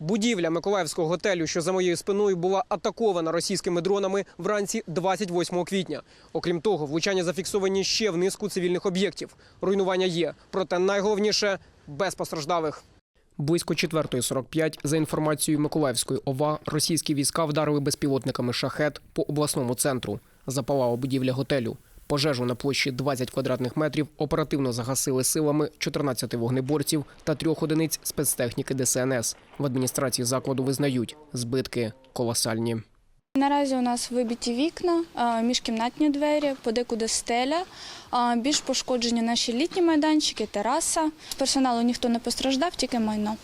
Будівля Миколаївського готелю, що за моєю спиною, була атакована російськими дронами вранці 28 квітня. Окрім того, влучання зафіксовані ще в низку цивільних об'єктів. Руйнування є, проте найголовніше без постраждалих. Близько 4.45, за інформацією Миколаївської ОВА, російські війська вдарили безпілотниками шахет по обласному центру. Запалала будівля готелю. Пожежу на площі 20 квадратних метрів оперативно загасили силами 14 вогнеборців та трьох одиниць спецтехніки ДСНС. В адміністрації закладу визнають збитки колосальні. Наразі у нас вибиті вікна, міжкімнатні двері, подекуди стеля. Більш пошкоджені наші літні майданчики, тераса. Персоналу ніхто не постраждав, тільки майно.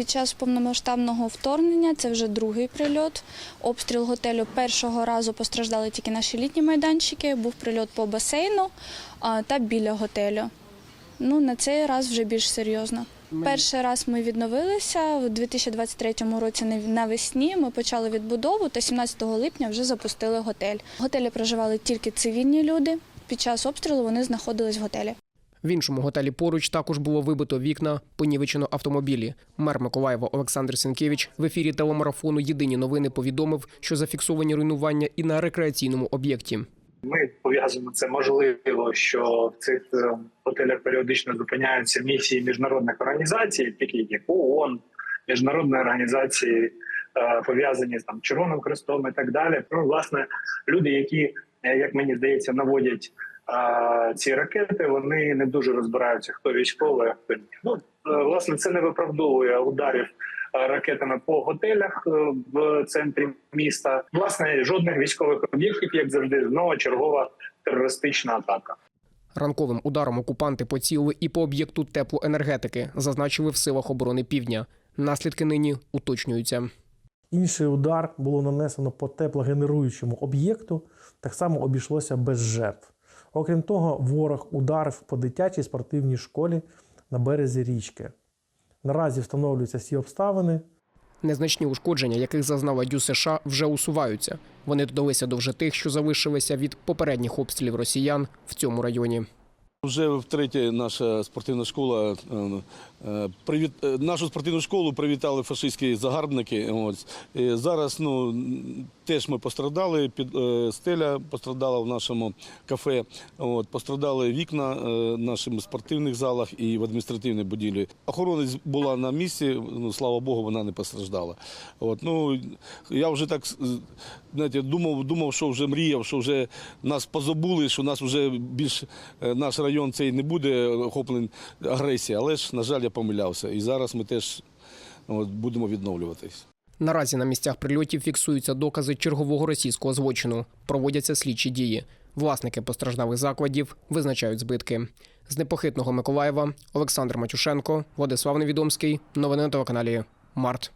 Під час повномасштабного вторгнення це вже другий прильот. Обстріл готелю першого разу постраждали тільки наші літні майданчики. Був прильот по басейну та біля готелю. Ну, на цей раз вже більш серйозно. Перший раз ми відновилися у 2023 році навесні. Ми почали відбудову та 17 липня вже запустили готель. В готелі проживали тільки цивільні люди. Під час обстрілу вони знаходились в готелі. В іншому готелі поруч також було вибито вікна, понівечено автомобілі. Мер Миколаєва Олександр Сенкевич в ефірі телемарафону Єдині новини повідомив, що зафіксовані руйнування і на рекреаційному об'єкті. Ми пов'язуємо це можливо, що в цих е, готелях періодично зупиняються місії міжнародних організацій, такі як ООН, міжнародні організації е, пов'язані з там Червоним Хрестом і так далі. Ну, власне, люди, які, е, як мені здається, наводять е, ці ракети, вони не дуже розбираються, хто військовий, а хто ні. Ну е, власне, це не виправдовує ударів. е, Ракетами по готелях е, в центрі міста власне жодних військових об'єктів, як завжди, знову чергова терористична атака. Ранковим ударом окупанти поцілили і по об'єкту теплоенергетики, зазначили в силах оборони півдня. Наслідки нині уточнюються. Інший удар було нанесено по теплогенеруючому об'єкту, так само обійшлося без жертв. Окрім того, ворог ударив по дитячій спортивній школі на березі річки. Наразі встановлюються всі обставини. Незначні ушкодження, яких зазнала Дю США, вже усуваються. Вони додалися до вже тих, що залишилися від попередніх обстрілів росіян в цьому районі. Вже втретє наша спортивна школа е, е, привіт е, нашу спортивну школу привітали фашистські загарбники. Ось зараз ну теж ми пострадали. Під стеля пострадала в нашому кафе. От пострадали вікна в наших спортивних залах і в адміністративній будівлі. Охоронець була на місці. Ну слава Богу, вона не постраждала. От ну я вже так знаєте, думав, думав, що вже мріяв, що вже нас позабули, що нас вже більш наш район цей не буде охоплений агресією. Але ж, на жаль, я помилявся. І зараз ми теж от, будемо відновлюватись. Наразі на місцях прильотів фіксуються докази чергового російського злочину. Проводяться слідчі дії. Власники постраждалих закладів визначають збитки. З непохитного Миколаєва Олександр Матюшенко, Владислав Невідомський. Новини на телеканалі Март.